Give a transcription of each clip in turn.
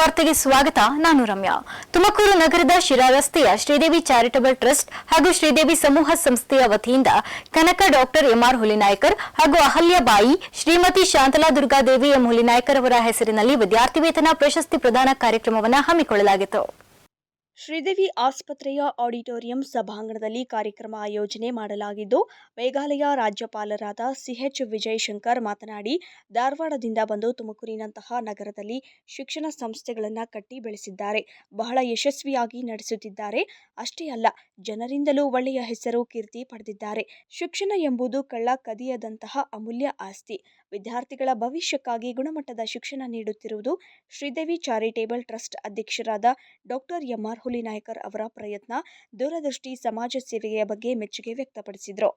ವಾರ್ತೆಗೆ ಸ್ವಾಗತ. ನಾನು ರಮ್ಯಾ. ತುಮಕೂರು ನಗರದ ಶಿರಾ ರಸ್ತೆಯ ಶ್ರೀದೇವಿ ಚಾರಿಟಬಲ್ ಟ್ರಸ್ಟ್ ಹಾಗೂ ಶ್ರೀದೇವಿ ಸಮೂಹ ಸಂಸ್ಥೆಯ ವತಿಯಿಂದ ಕನಕ ಡಾಕ್ಟರ್ ಎಂಆರ್ ಹುಲಿನಾಯ್ಕರ್ ಹಾಗೂ ಅಹಲ್ಯಬಾಯಿ ಶ್ರೀಮತಿ ಶಾಂತಲಾ ದುರ್ಗಾದೇವಿ ಎಂ ಹುಲಿನಾಯ್ಕರ್ ಅವರ ಹೆಸರಿನಲ್ಲಿ ವಿದ್ಯಾರ್ಥಿ ವೇತನ ಪ್ರಶಸ್ತಿ ಪ್ರದಾನ ಕಾರ್ಯಕ್ರಮವನ್ನು ಹಮ್ಮಿಕೊಳ್ಳಲಾಗಿತ್ತು. ಶ್ರೀದೇವಿ ಆಸ್ಪತ್ರೆಯ ಆಡಿಟೋರಿಯಂ ಸಭಾಂಗಣದಲ್ಲಿ ಕಾರ್ಯಕ್ರಮ ಆಯೋಜನೆ ಮಾಡಲಾಗಿದ್ದು, ಮೇಘಾಲಯ ರಾಜ್ಯಪಾಲರಾದ ಸಿಎಚ್ ವಿಜಯಶಂಕರ್ ಮಾತನಾಡಿ, ಧಾರವಾಡದಿಂದ ಬಂದು ತುಮಕೂರಿನಂತಹ ನಗರದಲ್ಲಿ ಶಿಕ್ಷಣ ಸಂಸ್ಥೆಗಳನ್ನು ಕಟ್ಟಿ ಬೆಳೆಸಿದ್ದಾರೆ. ಬಹಳ ಯಶಸ್ವಿಯಾಗಿ ನಡೆಸುತ್ತಿದ್ದಾರೆ. ಅಷ್ಟೇ ಅಲ್ಲ, ಜನರಿಂದಲೂ ಒಳ್ಳೆಯ ಹೆಸರು ಕೀರ್ತಿ ಪಡೆದಿದ್ದಾರೆ. ಶಿಕ್ಷಣ ಎಂಬುದು ಕಳ್ಳ ಕದಿಯದಂತಹ ಅಮೂಲ್ಯ ಆಸ್ತಿ. ವಿದ್ಯಾರ್ಥಿಗಳ ಭವಿಷ್ಯಕ್ಕಾಗಿ ಗುಣಮಟ್ಟದ ಶಿಕ್ಷಣ ನೀಡುತ್ತಿರುವುದು ಶ್ರೀದೇವಿ ಚಾರಿಟೇಬಲ್ ಟ್ರಸ್ಟ್ ಅಧ್ಯಕ್ಷರಾದ ಡಾಕ್ಟರ್ ಎಂಆರ್ ಹುಲಿನಾಯ್ಕರ್ ಅವರ ಪ್ರಯತ್ನ. ದೂರದೃಷ್ಟಿ ಸಮಾಜ ಸೇವೆಯ ಬಗ್ಗೆ ಮೆಚ್ಚುಗೆ ವ್ಯಕ್ತಪಡಿಸಿದರು.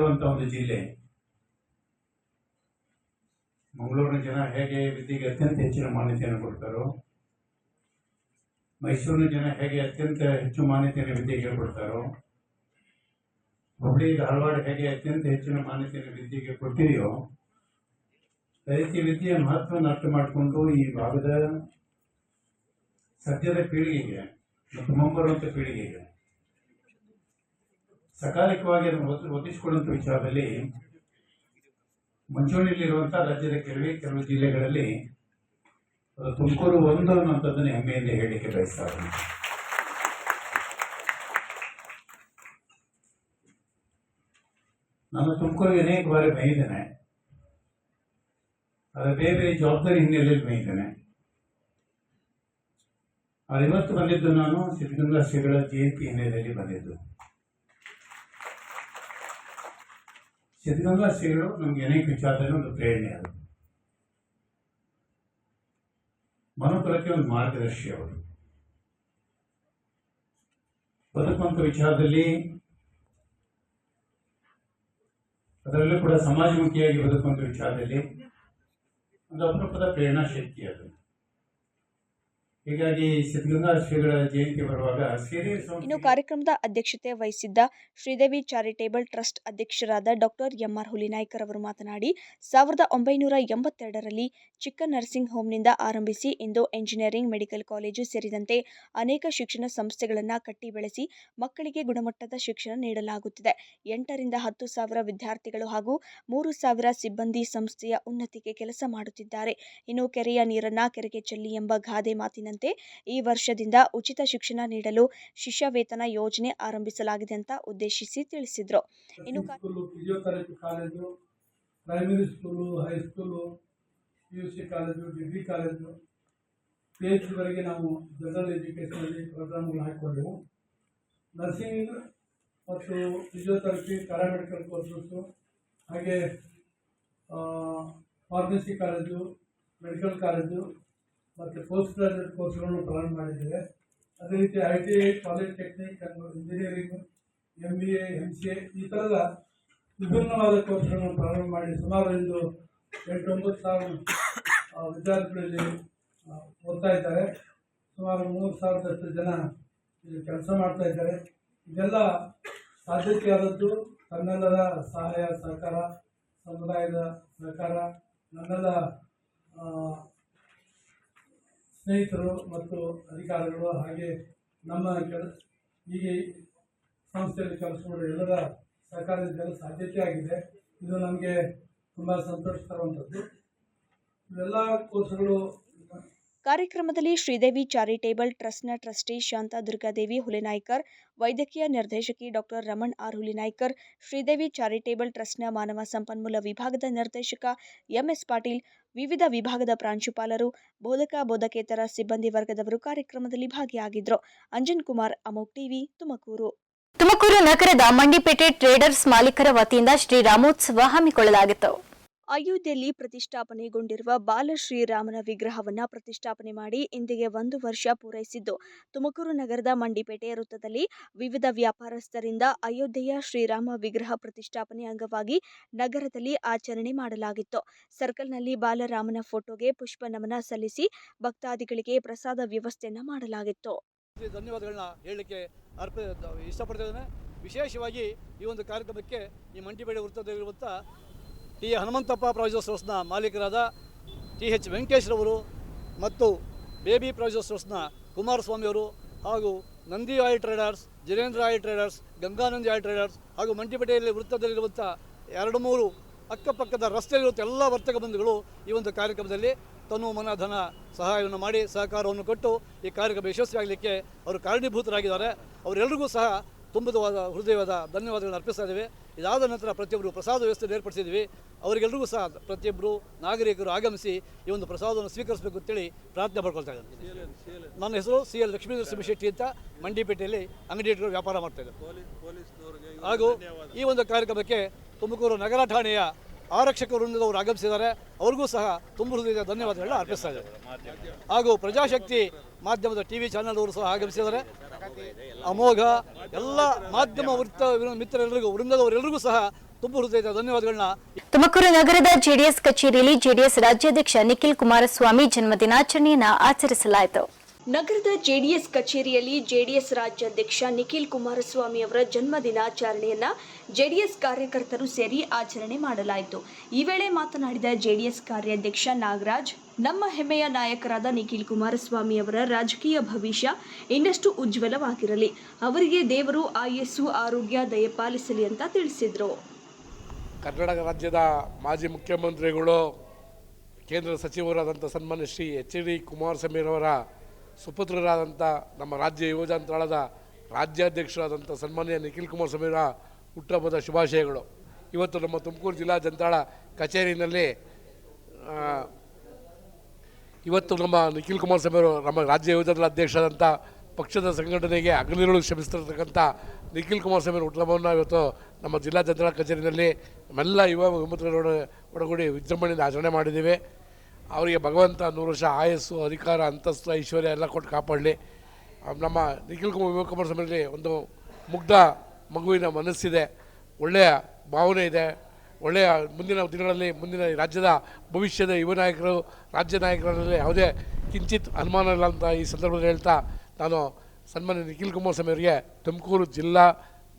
ಒಂದು ಜಿಲ್ಲೆ. ಮಂಗಳೂರಿನ ಜನ ಹೇಗೆ ವಿದ್ಯೆಗೆ ಅತ್ಯಂತ ಹೆಚ್ಚಿನ ಮಾನ್ಯತೆಯನ್ನು ಕೊಡ್ತಾರೋ ಮೈಸೂರಿನ ಜನ ಹೇಗೆ ಅತ್ಯಂತ ಹೆಚ್ಚು ಮಾನ್ಯತೆಯನ್ನು ವಿದ್ಯೆ ಹೇಳ್ಕೊಡ್ತಾರೋ ಹುಬ್ಬಳ್ಳಿ ಧಾರವಾಡ ಹೇಗೆ ಅತ್ಯಂತ ಹೆಚ್ಚಿನ ಮಾನ್ಯತೆಯನ್ನು ವಿದ್ಯೆಗೆ ಕೊಟ್ಟಿದೆಯೋ ರೈತ ವಿದ್ಯೆಯ ಮಹತ್ವವನ್ನು ಅರ್ಥ ಮಾಡಿಕೊಂಡು ಈ ಭಾಗದ ಸದ್ಯದ ಪೀಳಿಗೆಗೆ ಮತ್ತು ಮುಂಬರುವಂಥ ಪೀಳಿಗೆಗೆ ಸಕಾಲಿಕವಾಗಿ ಅದನ್ನು ಒತ್ತು ಒದಗಿಸಿಕೊಳ್ಳುವಂಥ ವಿಚಾರದಲ್ಲಿ ಮುಂಚೂಣಿಯಲ್ಲಿರುವಂಥ ರಾಜ್ಯದ ಕೆಲವೇ, ಕೆಲವು ಜಿಲ್ಲೆಗಳಲ್ಲಿ ತುಮಕೂರು ಒಂದು ಅನ್ನುವಂಥದ್ದನ್ನು ಹೆಮ್ಮೆಯಿಂದ ಹೇಳಲಿಕ್ಕೆ ಬಯಸ್ತಾ ಇದ್ದೀನಿ. ನಾನು ತುಮಕೂರಿಗೆ ಅನೇಕ ಬಾರಿ ಮೇಯ್ದೇನೆ ಅದರ ಬೇರೆ ಬೇರೆ ಜವಾಬ್ದಾರಿ ಹಿನ್ನೆಲೆಯಲ್ಲಿ ಮೇಯ್ದೇನೆ ಆದರೆ ಇವತ್ತು ಬಂದಿದ್ದು ನಾನು ಸಿದ್ಧಗಂಗಾ ಶ್ರೀಗಳ ಜಯಂತಿ ಹಿನ್ನೆಲೆಯಲ್ಲಿ ಬಂದಿದ್ದು. ಸಿದ್ಧಗಂಗಾ ಶ್ರೀಗಳು ನಮ್ಗೆ ಅನೇಕ ವಿಚಾರದಲ್ಲಿ ಒಂದು ಪ್ರೇರಣೆ ಅದು. ಮನುಕುಲಕ್ಕೆ ಒಂದು ಮಾರ್ಗದರ್ಶಿ ಅವರು. ಬದುಕುವಂತ ವಿಚಾರದಲ್ಲಿ ಅದರಲ್ಲೂ ಕೂಡ ಸಮಾಜಮುಖಿಯಾಗಿ ಬದುಕುವಂತ ವಿಚಾರದಲ್ಲಿ ಒಂದು ಅಪರೂಪದ ಪ್ರೇರಣಾ ಶಕ್ತಿ ಅದು. ಇನ್ನು ಕಾರ್ಯಕ್ರಮದ ಅಧ್ಯಕ್ಷತೆ ವಹಿಸಿದ್ದ ಶ್ರೀದೇವಿ ಚಾರಿಟೇಬಲ್ ಟ್ರಸ್ಟ್ ಅಧ್ಯಕ್ಷರಾದ ಡಾಕ್ಟರ್ ಎಂಆರ್ ಹುಲಿನಾಯ್ಕರ್ ಅವರು ಮಾತನಾಡಿ, ಸಾವಿರದ ಒಂಬೈನೂರ ಎಂಬತ್ತೆರಡರಲ್ಲಿ ಚಿಕ್ಕ ನರ್ಸಿಂಗ್ ಹೋಮ್ನಿಂದ ಆರಂಭಿಸಿ ಇಂದು ಎಂಜಿನಿಯರಿಂಗ್, ಮೆಡಿಕಲ್ ಕಾಲೇಜು ಸೇರಿದಂತೆ ಅನೇಕ ಶಿಕ್ಷಣ ಸಂಸ್ಥೆಗಳನ್ನು ಕಟ್ಟಿ ಬೆಳೆಸಿ ಮಕ್ಕಳಿಗೆ ಗುಣಮಟ್ಟದ ಶಿಕ್ಷಣ ನೀಡಲಾಗುತ್ತಿದೆ. ಎಂಟರಿಂದ ಹತ್ತು ಸಾವಿರ ವಿದ್ಯಾರ್ಥಿಗಳು ಹಾಗೂ ಮೂರು ಸಾವಿರ ಸಿಬ್ಬಂದಿ ಸಂಸ್ಥೆಯ ಉನ್ನತಿಗೆ ಕೆಲಸ ಮಾಡುತ್ತಿದ್ದಾರೆ. ಇನ್ನು ಕೆರೆಯ ನೀರನ್ನ ಕೆರೆಗೆ ಚೆಲ್ಲಿ ಎಂಬ ಗಾದೆ ಮಾತಿನಂತೆ ಈ ವರ್ಷದಿಂದ ಉಚಿತ ಶಿಕ್ಷಣ ನೀಡಲು ಶಿಷ್ಯ ವೇತನ ಯೋಜನೆ ಆರಂಭಿಸಲಾಗಿದೆ ಅಂತ ಉದ್ದೇಶಿಸಿ ತಿಳಿಸಿದರು. ಇನ್ನು physiotherapy college primary school high school P U C college degree college P H ಡಿವರೆಗೆ ನಾವು ಜನರಲ್ ಎಜುಕೇಷನಲ್ಲಿ ಪ್ರೋಗ್ರಾಮ್ಗಳು ಹಾಕಿಕೊಂಡೆವು. ನರ್ಸಿಂಗ್ ಮತ್ತು ಫಿಸಿಯೋಥೆರಪಿ ಪ್ಯಾರಾಮೆಡಿಕಲ್ ಕೋರ್ಸಸ್ಸು ಹಾಗೆ ಫಾರ್ಮಸಿ ಕಾಲೇಜು ಮೆಡಿಕಲ್ ಕಾಲೇಜು ಮತ್ತು ಪೋಸ್ಟ್ ಗ್ರಾಜುಯೇಟ್ ಕೋರ್ಸ್ಗಳನ್ನು ಪ್ರಾರಂಭ ಮಾಡಿದ್ದೇವೆ. ಅದೇ ರೀತಿ I T I polytechnic engineering M B A M C A ಈ ಥರದ ವಿಭಿನ್ನವಾದ ಕೋರ್ಸ್ಗಳನ್ನು ಪ್ರಾರಂಭ ಮಾಡಿ ಸುಮಾರು ಒಂದು ಎಂಟೊಂಬತ್ತು ಸಾವಿರ ವಿದ್ಯಾರ್ಥಿಗಳಲ್ಲಿ ಓದ್ತಾ ಇದ್ದಾರೆ. ಸುಮಾರು ಮೂರು ಸಾವಿರದಷ್ಟು ಜನ ಇಲ್ಲಿ ಕೆಲಸ ಮಾಡ್ತಾ ಇದ್ದಾರೆ. ಇದೆಲ್ಲ ಸಾಧ್ಯತೆಯಾದದ್ದು ತನ್ನೆಲ್ಲರ ಸಹಾಯ, ಸಹಕಾರ, ಸಮುದಾಯದ ಸಹಕಾರ, ನನ್ನೆಲ್ಲ ಸ್ನೇಹಿತರು ಮತ್ತು ಅಧಿಕಾರಿಗಳು ಹಾಗೆ ನಮ್ಮ ಕೆಲ ಈ ಸಂಸ್ಥೆಯಲ್ಲಿ ಕೆಲಸ ಮಾಡುವ ಎಲ್ಲರ ಸಹಕಾರದಿಂದ ಸಾಧ್ಯತೆ ಆಗಿದೆ. ಇದು ನಮಗೆ ತುಂಬ ಸಂತೋಷ ತರುವಂಥದ್ದು. ಇವೆಲ್ಲ ಕೋರ್ಸ್ಗಳು ಕಾರ್ಯಕ್ರಮದಲ್ಲಿ ಶ್ರೀದೇವಿ ಚಾರಿಟೇಬಲ್ ಟ್ರಸ್ಟ್ನ ಟ್ರಸ್ಟಿ ಶಾಂತಾ ದುರ್ಗಾದೇವಿ ಹುಲಿನಾಯ್ಕರ್ ವೈದ್ಯಕೀಯ ನಿರ್ದೇಶಕಿ doctor Raman R Hulinaykar Sridevi charitable ಟ್ರಸ್ಟ್ನ ಮಾನವ ಸಂಪನ್ಮೂಲ ವಿಭಾಗದ ನಿರ್ದೇಶಕ ಎಂಎಸ್ ಪಾಟೀಲ್, ವಿವಿಧ ವಿಭಾಗದ ಪ್ರಾಂಶುಪಾಲರು, ಬೋಧಕ ಬೋಧಕೇತರ ಸಿಬ್ಬಂದಿ ವರ್ಗದವರು ಕಾರ್ಯಕ್ರಮದಲ್ಲಿ ಭಾಗಿಯಾಗಿದ್ದರು ಅಂಜನ್ ಕುಮಾರ್, ಅಮೋಕ್ ಟಿವಿ, ತುಮಕೂರು. ತುಮಕೂರು ನಗರದ ಮಂಡಿಪೇಟೆ ಟ್ರೇಡರ್ಸ್ ಮಾಲೀಕರ ವತಿಯಿಂದ ಶ್ರೀರಾಮೋತ್ಸವ ಹಮ್ಮಿಕೊಳ್ಳಲಾಗಿತ್ತು. ಅಯೋಧ್ಯೆಯಲ್ಲಿ ಪ್ರತಿಷ್ಠಾಪನೆಗೊಂಡಿರುವ ಬಾಲ ಶ್ರೀರಾಮನ ವಿಗ್ರಹವನ್ನ ಪ್ರತಿಷ್ಠಾಪನೆ ಮಾಡಿ ಇಂದಿಗೆ ಒಂದು ವರ್ಷ ಪೂರೈಸಿದ್ದು. ತುಮಕೂರು ನಗರದ ಮಂಡಿಪೇಟೆ ವೃತ್ತದಲ್ಲಿ ವಿವಿಧ ವ್ಯಾಪಾರಸ್ಥರಿಂದ ಅಯೋಧ್ಯೆಯ ಶ್ರೀರಾಮ ವಿಗ್ರಹ ಪ್ರತಿಷ್ಠಾಪನೆ ಅಂಗವಾಗಿ ನಗರದಲ್ಲಿ ಆಚರಣೆ ಮಾಡಲಾಗಿತ್ತು. ಸರ್ಕಲ್ನಲ್ಲಿ ಬಾಲರಾಮನ ಫೋಟೋಗೆ ಪುಷ್ಪ ನಮನ ಸಲ್ಲಿಸಿ ಭಕ್ತಾದಿಗಳಿಗೆ ಪ್ರಸಾದ ವ್ಯವಸ್ಥೆಯನ್ನ ಮಾಡಲಾಗಿತ್ತು. ಧನ್ಯವಾದಗಳನ್ನ ಇಷ್ಟಪಡ್ತಿದ್ದೇನೆ ವಿಶೇಷವಾಗಿ ಈ ಒಂದು ಕಾರ್ಯಕ್ರಮಕ್ಕೆ ಈ ಮಂಟಿಬೇಡಿ ವೃತ್ತದಲ್ಲಿರುವಂಥ ಟಿ ಹನುಮಂತಪ್ಪ ಪ್ರಾವಿಜರ್ಸ್ ಹೌಸ್ನ ಮಾಲೀಕರಾದ ಟಿ ಎಚ್ ವೆಂಕಟೇಶ್ರವರು ಮತ್ತು ಬೇಬಿ ಪ್ರಾವಿಜರ್ಸ್ ಹೌಸ್ನ ಕುಮಾರಸ್ವಾಮಿಯವರು ಹಾಗೂ Nandi oil traders, Jirendra oil traders, Ganganandi oil traders ಹಾಗೂ ಮಂಟಿಪೇಟೆಯಲ್ಲಿ ವೃತ್ತದಲ್ಲಿರುವಂಥ ಎರಡು ಮೂರು ಅಕ್ಕಪಕ್ಕದ ರಸ್ತೆಯಲ್ಲಿರುವಂಥ ಎಲ್ಲ ವರ್ತಕ ಬಂಧುಗಳು ಈ ಒಂದು ಕಾರ್ಯಕ್ರಮದಲ್ಲಿ ತನು ಮನ ಧನ ಸಹಾಯವನ್ನು ಮಾಡಿ ಸಹಕಾರವನ್ನು ಕೊಟ್ಟು ಈ ಕಾರ್ಯಕ್ರಮ ಯಶಸ್ವಿಯಾಗಲಿಕ್ಕೆ ಅವರು ಕಾರಣೀಭೂತರಾಗಿದ್ದಾರೆ. ಅವರೆಲ್ಲರಿಗೂ ಸಹ ತುಂಬದವಾದ ಹೃದಯವಾದ ಧನ್ಯವಾದಗಳನ್ನು ಅರ್ಪಿಸ್ತಾ ಇದ್ದೇವೆ. ಇದಾದ ನಂತರ ಪ್ರತಿಯೊಬ್ಬರು ಪ್ರಸಾದ ವ್ಯವಸ್ಥೆ ಏರ್ಪಡಿಸಿದ್ದೀವಿ. ಅವರಿಗೆಲ್ಲರಿಗೂ ಸಹ ಪ್ರತಿಯೊಬ್ಬರು ನಾಗರಿಕರು ಆಗಮಿಸಿ ಈ ಒಂದು ಪ್ರಸಾದವನ್ನು ಸ್ವೀಕರಿಸಬೇಕು ಅಂತೇಳಿ ಪ್ರಾರ್ಥನೆ ಮಾಡ್ಕೊಳ್ತಾ ಇದ್ದಾರೆ ನನ್ನ ಹೆಸರು ಸಿ ಎಲ್ ಲಕ್ಷ್ಮೀ ಶೆಟ್ಟಿ ಅಂತ ಮಂಡಿಪೇಟೆಯಲ್ಲಿ ಅಂಗಡಿ ಇಟ್ಕೊಂಡು ವ್ಯಾಪಾರ ಮಾಡ್ತಾ ಇದ್ದಾರೆ ಹಾಗೂ ಈ ಒಂದು ಕಾರ್ಯಕ್ರಮಕ್ಕೆ ತುಮಕೂರು ನಗರ ಠಾಣೆಯ ಆರಕ್ಷಕ ವೃಂದದವರು ಆಗಮಿಸಿದ್ದಾರೆ. ಅವ್ರಿಗೂ ಸಹ ತುಂಬ ಹೃದಯದ ಧನ್ಯವಾದಗಳನ್ನ ಅರ್ಪಿಸ್ತಾ ಇದ್ದಾರೆ ಹಾಗೂ ಪ್ರಜಾಶಕ್ತಿ ಮಾಧ್ಯಮದ ಟಿ ವಿ ಚಾನಲ್ ಅವರು ಸಹ ಆಗಮಿಸಿದ್ದಾರೆ. ಅಮೋಘ, ಎಲ್ಲ ಮಾಧ್ಯಮ ವೃತ್ತ ಮಿತ್ರರೆಲ್ಲರಿಗೂ, ವೃಂದದವರೆಲ್ಲರಿಗೂ ಸಹ ತುಂಬ ಹೃದಯದ ಧನ್ಯವಾದಗಳನ್ನ ತುಮಕೂರು ನಗರದ ಜೆಡಿಎಸ್ ಕಚೇರಿಯಲ್ಲಿ ಜೆಡಿಎಸ್ ರಾಜ್ಯಾಧ್ಯಕ್ಷ ನಿಖಿಲ್ ಕುಮಾರಸ್ವಾಮಿ ಜನ್ಮದಿನಾಚರಣೆಯನ್ನು ಆಚರಿಸಲಾಯಿತು. ನಗರದ ಜೆಡಿಎಸ್ ಕಚೇರಿಯಲ್ಲಿ ಜೆಡಿಎಸ್ ರಾಜ್ಯಾಧ್ಯಕ್ಷ ನಿಖಿಲ್ ಕುಮಾರಸ್ವಾಮಿ ಅವರ ಜನ್ಮ ದಿನಾಚರಣೆಯನ್ನ ಜೆಡಿಎಸ್ ಕಾರ್ಯಕರ್ತರು ಸೇರಿ ಆಚರಣೆ ಮಾಡಲಾಯಿತು. ಈ ವೇಳೆ ಮಾತನಾಡಿದ ಜೆಡಿಎಸ್ ಕಾರ್ಯಾಧ್ಯಕ್ಷ ನಾಗರಾಜ್, ನಮ್ಮ ಹೆಮ್ಮೆಯ ನಾಯಕರಾದ ನಿಖಿಲ್ ಕುಮಾರಸ್ವಾಮಿ ಅವರ ರಾಜಕೀಯ ಭವಿಷ್ಯ ಇನ್ನಷ್ಟು ಉಜ್ವಲವಾಗಿರಲಿ. ಅವರಿಗೆ ದೇವರು ಆಯಸ್ಸು, ಆರೋಗ್ಯ ದಯಪಾಲಿಸಲಿ ಅಂತ ತಿಳಿಸಿದರು. ಕರ್ನಾಟಕ ರಾಜ್ಯದ ಮಾಜಿ ಮುಖ್ಯಮಂತ್ರಿಗಳು, ಕೇಂದ್ರ ಸಚಿವರಾದಂಥ ಸನ್ಮಾನ್ಯ ಶ್ರೀ ಎಚ್ ಡಿ ಕುಮಾರಸ್ವಾಮಿರವರ ಸುಪುತ್ರರಾದಂಥ ನಮ್ಮ ರಾಜ್ಯ ಯುವಜನತಾಳದ ರಾಜ್ಯಾಧ್ಯಕ್ಷರಾದಂಥ ಸನ್ಮಾನ್ಯ ನಿಖಿಲ್ ಕುಮಾರ್ ಸ್ವಾಮಿಯವರ ಹುಟ್ಟಹಬ್ಬದ ಶುಭಾಶಯಗಳು. ಇವತ್ತು ನಮ್ಮ ತುಮಕೂರು ಜಿಲ್ಲಾ ಜಂತಾಳ ಕಚೇರಿಯಲ್ಲಿ ಇವತ್ತು ನಮ್ಮ ನಿಖಿಲ್ ಕುಮಾರ್ ಅವರು ನಮ್ಮ ರಾಜ್ಯ ಯುವಜನರ ಅಧ್ಯಕ್ಷರಾದಂಥ ಪಕ್ಷದ ಸಂಘಟನೆಗೆ ಅಗ್ನಿರುಳು ಶ್ರಮಿಸ್ತಿರ್ತಕ್ಕಂಥ ನಿಖಿಲ್ ಕುಮಾರಸ್ವಾಮಿ ಅವರ ಹುಟ್ಟಹಬ್ಬವನ್ನು ಇವತ್ತು ನಮ್ಮ ಜಿಲ್ಲಾ ಜನತಾ ಕಚೇರಿಯಲ್ಲಿ ನಮ್ಮೆಲ್ಲ ಯುವ ವಿಮುಖರೊಡ ಒಡಗೂಡಿ ವಿಜೃಂಭಣೆಯಿಂದ ಆಚರಣೆ ಮಾಡಿದ್ದೀವಿ. ಅವರಿಗೆ ಭಗವಂತ ನೂರು ವರ್ಷ ಆಯಸ್ಸು, ಅಧಿಕಾರ, ಅಂತಸ್ತು, ಐಶ್ವರ್ಯ ಎಲ್ಲ ಕೊಟ್ಟು ಕಾಪಾಡಲಿ. ನಮ್ಮ ನಿಖಿಲ್ ಕುಮಾರ್ ವಿಮಲ್ ಸ್ವಾಮಿಯಲ್ಲಿ ಒಂದು ಮುಗ್ಧ ಮಗುವಿನ ಮನಸ್ಸಿದೆ. ಒಳ್ಳೆಯ ಭಾವನೆ ಇದೆ. ಒಳ್ಳೆಯ ಮುಂದಿನ ದಿನಗಳಲ್ಲಿ, ಮುಂದಿನ ರಾಜ್ಯದ ಭವಿಷ್ಯದ ಯುವ ನಾಯಕರು, ರಾಜ್ಯ ನಾಯಕರಲ್ಲಿ ಯಾವುದೇ ಕಿಂಚಿತ್ ಅನುಮಾನ ಇಲ್ಲ ಅಂತ ಈ ಸಂದರ್ಭದಲ್ಲಿ ಹೇಳ್ತಾ ನಾನು ಸನ್ಮಾನ್ಯ ನಿಖಿಲ್ ಕುಮಾರ್ ಸ್ವಾಮಿಯವರಿಗೆ ತುಮಕೂರು ಜಿಲ್ಲಾ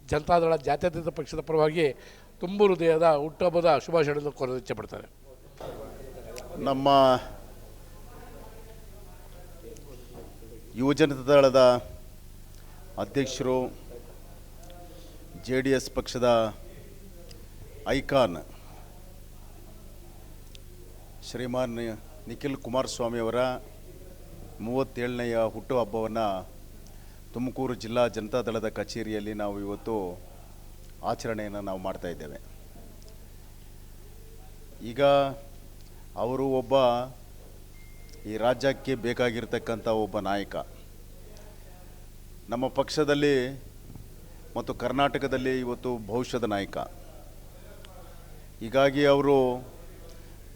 ಜನತಾದಳ ಜಾತ್ಯತೀತ ಪಕ್ಷದ ಪರವಾಗಿ ತುಂಬು ಹೃದಯದ ಹುಟ್ಟುಹಬ್ಬದ ಶುಭಾಶಯಗಳನ್ನು ಕೋರಲು ಇಚ್ಛೆಪಡ್ತಾರೆ ನಮ್ಮ ಯುವಜನತಾ ದಳದ ಅಧ್ಯಕ್ಷರು ಜೆ ಡಿ ಎಸ್ ಪಕ್ಷದ ಐಕಾನ್ ಶ್ರೀಮಾನ್ ನಿಖಿಲ್ ಕುಮಾರಸ್ವಾಮಿಯವರ ಮೂವತ್ತೇಳನೆಯ ಹುಟ್ಟುಹಬ್ಬವನ್ನು ತುಮಕೂರು ಜಿಲ್ಲಾ ಜನತಾ ದಳದ ಕಚೇರಿಯಲ್ಲಿ ನಾವು ಇವತ್ತು ಆಚರಣೆಯನ್ನು ನಾವು ಮಾಡ್ತಾ ಇದ್ದೇವೆ. ಈಗ ಅವರು ಒಬ್ಬ ಈ ರಾಜ್ಯಕ್ಕೆ ಬೇಕಾಗಿರ್ತಕ್ಕಂಥ ಒಬ್ಬ ನಾಯಕ. ನಮ್ಮ ಪಕ್ಷದಲ್ಲಿ ಮತ್ತು ಕರ್ನಾಟಕದಲ್ಲಿ ಇವತ್ತು ಭವಿಷ್ಯದ ನಾಯಕ. ಹೀಗಾಗಿ ಅವರು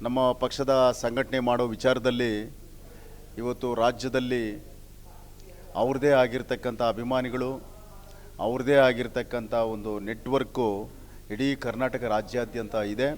ನಮ್ಮ ಪಕ್ಷದ ಸಂಘಟನೆ ಮಾಡೋ ವಿಚಾರದಲ್ಲಿ ಇವತ್ತು ರಾಜ್ಯದಲ್ಲಿ ಅವ್ರದ್ದೇ ಆಗಿರ್ತಕ್ಕಂಥ ಅಭಿಮಾನಿಗಳು, ಅವ್ರದ್ದೇ ಆಗಿರ್ತಕ್ಕಂಥ ಒಂದು ನೆಟ್ವರ್ಕು ಇಡೀ ಕರ್ನಾಟಕ ರಾಜ್ಯಾದ್ಯಂತ ಇದೆ.